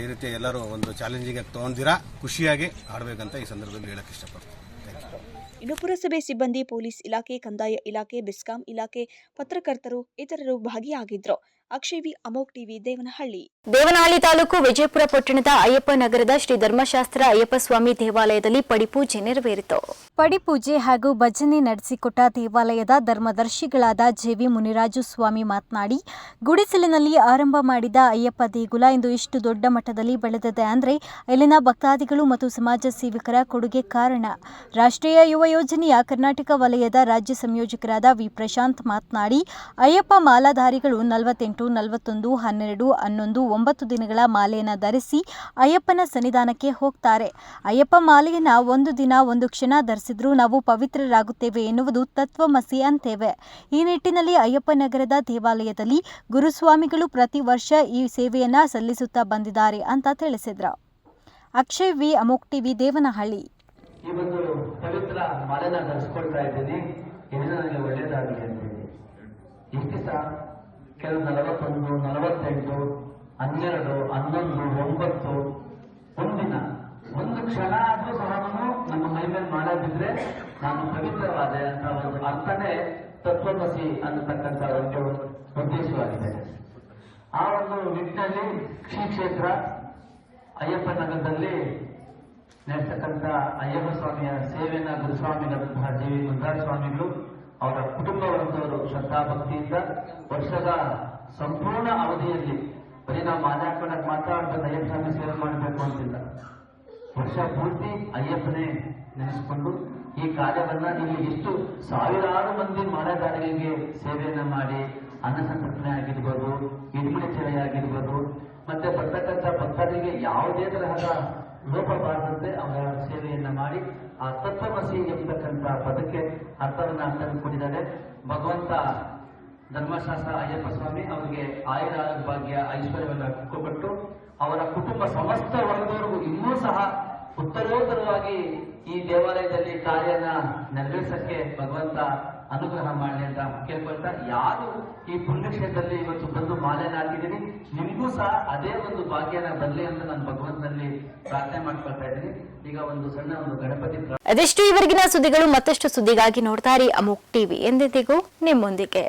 ಈ ರೀತಿ ಎಲ್ಲರೂ ಒಂದು ಚಾಲೆಂಜಿಂಗ್ ಆಗಿ ತೊಗೊಂಡಿರಾ ಖುಷಿಯಾಗಿ ಆಡಬೇಕಂತ ಈ ಸಂದರ್ಭದಲ್ಲಿ ಹೇಳಕ್ಕೆ ಇಷ್ಟಪಡ್ತೀನಿ. ಇನ್ನು ಪುರಸಭೆ ಸಿಬ್ಬಂದಿ, ಪೊಲೀಸ್ ಇಲಾಖೆ, ಕಂದಾಯ ಇಲಾಖೆ, ಬೆಸ್ಕಾಂ ಇಲಾಖೆ ಪತ್ರಕರ್ತರು, ಇತರರು ಭಾಗಿಯಾಗಿದ್ದರು ಅಕ್ಷಯ್ ವಿ ಅಮೋಕ್ ಟಿವಿ ದೇವನಹಳ್ಳಿ. ದೇವನಹಳ್ಳಿ ತಾಲೂಕು ವಿಜಯಪುರ ಪಟ್ಟಣದ ಅಯ್ಯಪ್ಪ ನಗರದ ಶ್ರೀ ಧರ್ಮಶಾಸ್ತ್ರ ಅಯ್ಯಪ್ಪ ಸ್ವಾಮಿ ದೇವಾಲಯದಲ್ಲಿ ಪಡಿಪೂಜೆ ನೆರವೇರಿತು. ಪಡಿಪೂಜೆ ಹಾಗೂ ಭಜನೆ ನಡೆಸಿಕೊಟ್ಟ ದೇವಾಲಯದ ಧರ್ಮದರ್ಶಿಗಳಾದ ಜೆವಿ ಮುನಿರಾಜು ಸ್ವಾಮಿ ಮಾತನಾಡಿ ಗುಡಿಸಲಿನಲ್ಲಿ ಆರಂಭ ಮಾಡಿದ ಅಯ್ಯಪ್ಪ ದೇಗುಲ ಇಂದು ಇಷ್ಟು ದೊಡ್ಡ ಮಟ್ಟದಲ್ಲಿ ಬೆಳೆದಿದೆ ಅಂದರೆ ಇಲ್ಲಿನ ಭಕ್ತಾದಿಗಳು ಮತ್ತು ಸಮಾಜ ಸೇವಕರ ಕೊಡುಗೆ ಕಾರಣ. ರಾಷ್ಟ್ರೀಯ ಯುವ ಯೋಜನೆಯ ಕರ್ನಾಟಕ ವಲಯದ ರಾಜ್ಯ ಸಂಯೋಜಕರಾದ ವಿ. ಪ್ರಶಾಂತ್ ಮಾತನಾಡಿ ಅಯ್ಯಪ್ಪ ಮಾಲಾಧಾರಿಗಳು ನಲವತ್ತೆಂಟು ನಲವತ್ತೊಂದು, ಹನ್ನೆರಡು, ಹನ್ನೊಂದು, ಒಂಬತ್ತು ದಿನಗಳ ಮಾಲೆಯನ್ನು ಧರಿಸಿ ಅಯ್ಯಪ್ಪನ ಸನ್ನಿಧಾನಕ್ಕೆ ಹೋಗ್ತಾರೆ. ಅಯ್ಯಪ್ಪ ಮಾಲೆಯನ್ನ ಒಂದು ದಿನ ಒಂದು ಕ್ಷಣ ಧರಿಸಿದ್ರೂ ನಾವು ಪವಿತ್ರರಾಗುತ್ತೇವೆ ಎನ್ನುವುದು ತತ್ವಮಸಿ ಅಂತೇವೆ. ಈ ನಿಟ್ಟಿನಲ್ಲಿ ಅಯ್ಯಪ್ಪ ನಗರದ ದೇವಾಲಯದಲ್ಲಿ ಗುರುಸ್ವಾಮಿಗಳು ಪ್ರತಿ ವರ್ಷ ಈ ಸೇವೆಯನ್ನ ಸಲ್ಲಿಸುತ್ತಾ ಬಂದಿದ್ದಾರೆ ಅಂತ ತಿಳಿಸಿದ್ರು. ಅಕ್ಷಯ್ ವಿ. ಅಮೋಕ್ ಟಿವಿ ದೇವನಹಳ್ಳಿ. ಈ ಒಂದು ಪವಿತ್ರ ಮಾಲೆನ ಧರಿಸ್ಕೊಳ್ತಾ ಇದ್ದೀನಿ. ಇದರಿಂದ ನನಗೆ ಒಳ್ಳೇದಾಗಲಿ ಅಂತೇಳಿ ಇಷ್ಟು ದಿವಸ? ಕೆಲವು ನಲವತ್ತೊಂದು ನಲವತ್ತೆಂಟು ಹನ್ನೆರಡು, ಹನ್ನೊಂದು, ಒಂಬತ್ತು, ಒಂದಿನ. ಒಂದು ಕ್ಷಣ ಆದರೂ ಸಹ ನಮ್ಮ ಮೈ ಮೇಲೆ ಮಾಡೋದಿದ್ರೆ ನಾನು ಪವಿತ್ರವಾದೆ ಅಂತ ಒಂದು ಅರ್ಥನೇ ತತ್ವಮಸಿ ಅನ್ನತಕ್ಕಂಥ ಒಂದು ಉದ್ದೇಶವಾಗಿದೆ. ಆ ಒಂದು ನಿಟ್ಟಿನಲ್ಲಿ ಕ್ಷೇತ್ರ ಅಯ್ಯಪ್ಪ ನಗರದಲ್ಲಿ ನಡೆಸ್ತಕ್ಕಂಥ ಅಯ್ಯಪ್ಪ ಸ್ವಾಮಿಯ ಸೇವೆನ ಗುರುಸ್ವಾಮಿಗಳಂತಹ ಜಿ ವಿ ಮುದ್ರಾಜ ಸ್ವಾಮಿಗಳು ಅವರ ಕುಟುಂಬ ವರ್ಗದವರು ಶ್ರದ್ಧಾಭಕ್ತಿಯಿಂದ ವರ್ಷದ ಸಂಪೂರ್ಣ ಅವಧಿಯಲ್ಲಿ ಬರೀ ನಾವು ಮಾಲೆ ಹಾಕೊಂಡಾಗ ಮಾತ್ರ ಅಂತ ಅಯ್ಯಪ್ಪ ಸ್ವಾಮಿ ಸೇವೆ ಮಾಡಬೇಕು ಅಂತಿಲ್ಲ. ವರ್ಷ ಪೂರ್ತಿ ಅಯ್ಯಪ್ಪನೇ ನೆನೆಸಿಕೊಂಡು ಈ ಕಾರ್ಯವನ್ನ ನೀವು ಎಷ್ಟು ಸಾವಿರಾರು ಮಂದಿ ಮಾಲೆಗಾರರಿಗೆ ಸೇವೆಯನ್ನ ಮಾಡಿ ಅನ್ನ ಸಂತರ್ಪಣೆ ಆಗಿರ್ಬೋದು ಇಡ್ಮಡಿ ಸೇವೆ ಆಗಿರ್ಬೋದು, ಮತ್ತೆ ಬರ್ತಕ್ಕಂಥ ಭಕ್ತರಿಗೆ ಯಾವುದೇ ತರಹದ ಲೋಪ ಬಾರದಂತೆ ಅವರ ಸೇವೆಯನ್ನ ಮಾಡಿ ಆ ತತ್ವಮಸಿ ಎಂಬತಕ್ಕಂಥ ಪದಕ್ಕೆ ಅರ್ಥವನ್ನ ತಂದುಕೊಂಡಿದ್ದಾರೆ ಭಗವಂತ ಧರ್ಮಶಾಸ್ತ್ರ ಅಯ್ಯಪ್ಪ ಸ್ವಾಮಿ ಅವರಿಗೆ ಆಯುರ ಭಾಗ್ಯ ಐಶ್ವರ್ಯವನ್ನು ಕೊಟ್ಟು ಅವರ ಕುಟುಂಬ ಸಮಸ್ತ ವರ್ಗದವರೆಗೂ ಇನ್ನೂ ಸಹ ಉತ್ತರೋತ್ತರವಾಗಿ ಈ ದೇವಾಲಯದಲ್ಲಿ ಕಾರ್ಯನ ನೆರವೇರಿಸಕ್ಕೆ ಭಗವಂತ ಅನುಗ್ರಹ ಮಾಡಲಿ ಅಂತ ಕೇಳ್ಕೊಳ್ತಾ ಯಾರು ಈ ಪುಣ್ಯಕ್ಷೇತ್ರದಲ್ಲಿ ಇವತ್ತು ಬಂದು ಮಾಲೆನ ಹಾಕಿದ್ದೀನಿ ನಿಮಗೂ ಸಹ ಅದೇ ಒಂದು ಭಾಗ್ಯನ ಬರಲಿ ಅಂತ ನಾನು ಭಗವಂತನಲ್ಲಿ ಪ್ರಾರ್ಥನೆ ಮಾಡ್ಕೊಳ್ತಾ ಇದ್ದೀನಿ. ಈಗ ಒಂದು ಸಣ್ಣ ಒಂದು ಗಣಪತಿ ಅದೆಷ್ಟು ಇವರೆಗಿನ ಸುದ್ದಿಗಳು ಮತ್ತಷ್ಟು ಸುದ್ದಿಗಾಗಿ ನೋಡ್ತಾರೆ ಅಮೋಕ್ ಟಿವಿ ಎಂದೆಂದಿಗೂ ನಿಮ್ಮೊಂದಿಗೆ.